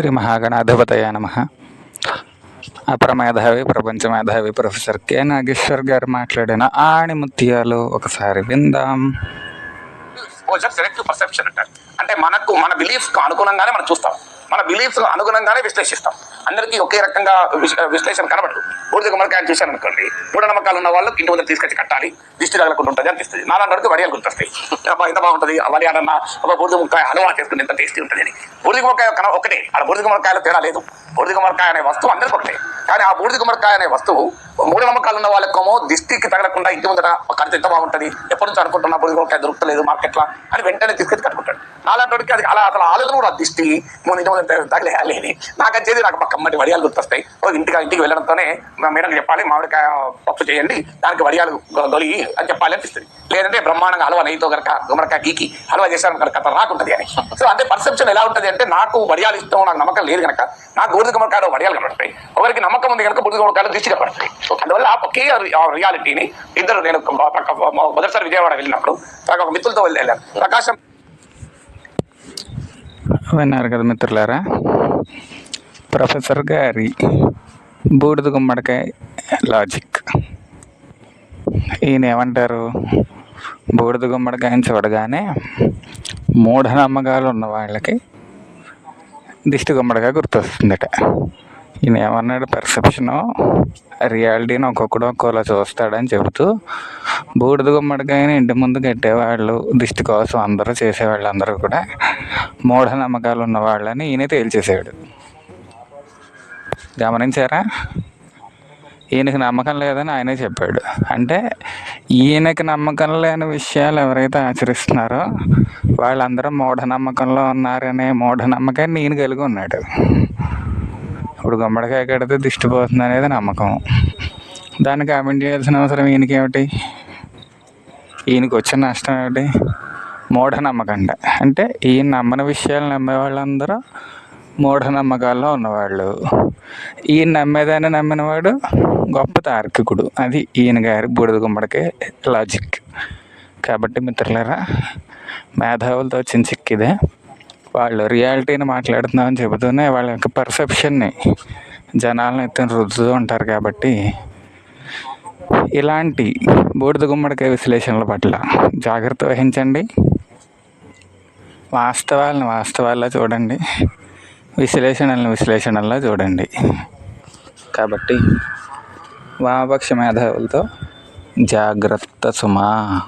శ్రీ మహాగణాధిపతయ నమ అపరమేధావి ప్రపంచ మేధావి ప్రొఫెసర్ కె నాగేశ్వర్ గారు మాట్లాడిన ఆణిముత్యాలు ఒకసారి విందాం. ఎక్స్పోజర్ సెలెక్టివ్ పర్సెప్షన్ అంటారు. అంటే మనకు మన బిలీఫ్స్ అనుగుణంగానే మనం చూస్తాం. మన బిలీఫ్స్ అనుగుణంగానే విశ్లేషిస్తాం. అందరికీ ఒకే రకంగా విశ్లేషణ కనబడదు. బూడిద గుమ్మడికాయలు చూశాను అనుకోండి. మూఢనమ్మకాలు ఉన్న వాళ్ళు ఇంటి ముందు తీసుకొచ్చి కట్టాలి. దిష్టి తగలకుండా ఉంటుంది అనిపిస్తుంది. నాలుగు వరకు వడియాలు గుర్తొస్తాయి. ఎంత బాగుంటుంది? వడియాలన్నా అబ్బా బూడిద ముక్కకాయ హల్వా చేసుకుని ఎంత టేస్టీ ఉంటుంది అని. బూడిద గుమ్మడికాయ కన ఒకటే. ఆ బూడిద గుమ్మడికాయలో తేడా లేదు. బూడిద గుమ్మడికాయ అనే వస్తువు అందరికీ ఒకటే. కానీ ఆ బూడిద గుమ్మడికాయ అనే వస్తువు మూఢ నమ్మకాలు ఉన్న వాళ్ళకేమో దిష్టికి తగలకుండా ఇంటి ముందర కడితే ఎంత బాగుంటుంది? ఎప్పటి నుంచి అనుకుంటున్నా బూడిద గుమ్మడికాయ దొరుకుతలేదు మార్కెట్లో అని వెంటనే తీసుకొచ్చి కట్టుకుంటారు. నాలాంటి అది అలా అసలు ఆలోచన కూడా దిష్టి. మొన్న ఇంటి తగలేయాలి నాకు వచ్చేది నాకు కమ్మటి వడియాలు గుర్తొస్తాయి. ఓ ఇంటికి ఇంటికి వెళ్ళడంతోనే మేడం చెప్పాలి మామిడికాయ పప్పు చేయండి దానికి వడియాలు గొ- గొలిగి అని చెప్పాలి అనిపిస్తుంది. లేదంటే బ్రహ్మాండంగా హల్వా నెయ్యితో కనుక గుమ్మడికాయ గీకి హల్వా చేశాను కనుక కథ రాకుంటుంది అని. సో అంటే పర్సెప్షన్ ఎలా ఉంటుంది అంటే నాకు వడియాలు ఇష్టం నాకు నమ్మకం లేదు కనుక నాకు బూడిద గుమ్మడికాయలో వడియాలు కనబడతాయి ఒకరికి నమ్మకం ఉంది కనుక బూడిద గుమ్మడికాయలు దిష్టి కనబడతాయి అందువల్ల ఒకే రియాలిటీని ఇద్దరు నేను మొదటిసారి విజయవాడ వెళ్ళినప్పుడు నాకు ఒక మిత్రులతో వెళ్ళి వెళ్ళాను. ప్రకాశం విన్నారు కదా మిత్రులారా? ప్రొఫెసర్ గారి బూడిద గుమ్మడికాయ లాజిక్. ఈయన ఏమంటారు? బూడిద గుమ్మడికాయని చూడగానే మూఢనమ్మకాలు ఉన్న వాళ్ళకి దిష్టి గుమ్మడికాయ గుర్తొస్తుందట. ఈయన ఏమన్నాడు పెర్సెప్షను రియాలిటీని ఒక్కొక్కడు ఒక్కోలా చూస్తాడని చెబుతూ బూడిద గుమ్మడికాయని ఇంటి ముందు కట్టేవాళ్ళు దిష్టి కోసం అందరూ చేసేవాళ్ళు అందరూ కూడా మూఢనమ్మకాలు ఉన్న వాళ్ళని ఈయన తేల్చేసాడు గమనించారా? ఈయనకి నమ్మకం లేదని ఆయనే చెప్పాడు. అంటే ఈయనకి నమ్మకం లేని విషయాలు ఎవరైతే ఆచరిస్తున్నారో వాళ్ళందరూ మూఢనమ్మకంలో ఉన్నారనే మూఢనమ్మకాన్ని ఈయన కలిగి ఉన్నాడు. ఇప్పుడు గుమ్మడికాయ కడితే దిష్టి పోతుంది అనేది నమ్మకం. దాన్ని కామెంట్ చేయాల్సిన అవసరం ఈయనకి ఏమిటి? ఈయనకి వచ్చిన నష్టం ఏమిటి? మూఢనమ్మకంట అంటే. ఈయన నమ్మని విషయాలు నమ్మే వాళ్ళందరూ మూఢనమ్మకాల్లో ఉన్నవాళ్ళు. ఈయన నమ్మేదాన్ని నమ్మినవాడు గొప్ప తార్కికుడు. అది ఈయన గారి బూడిద గుమ్మడికే లాజిక్ కాబట్టి మిత్రులారా మేధావులతో వచ్చిన చిక్కిదే వాళ్ళు రియాలిటీని మాట్లాడుతున్నామని చెబుతూనే వాళ్ళ యొక్క పర్సెప్షన్ని జనాలను ఎత్తున రుద్దుతూ ఉంటారు కాబట్టి ఇలాంటి బూడిద గుమ్మడికాయ విశ్లేషణల పట్ల జాగ్రత్త వహించండి. వాస్తవాలను వాస్తవాల్లో చూడండి. విశ్లేషణలను విశ్లేషణల్లో చూడండి. కాబట్టి వామపక్ష మేధావులతో జాగ్రత్త సుమా.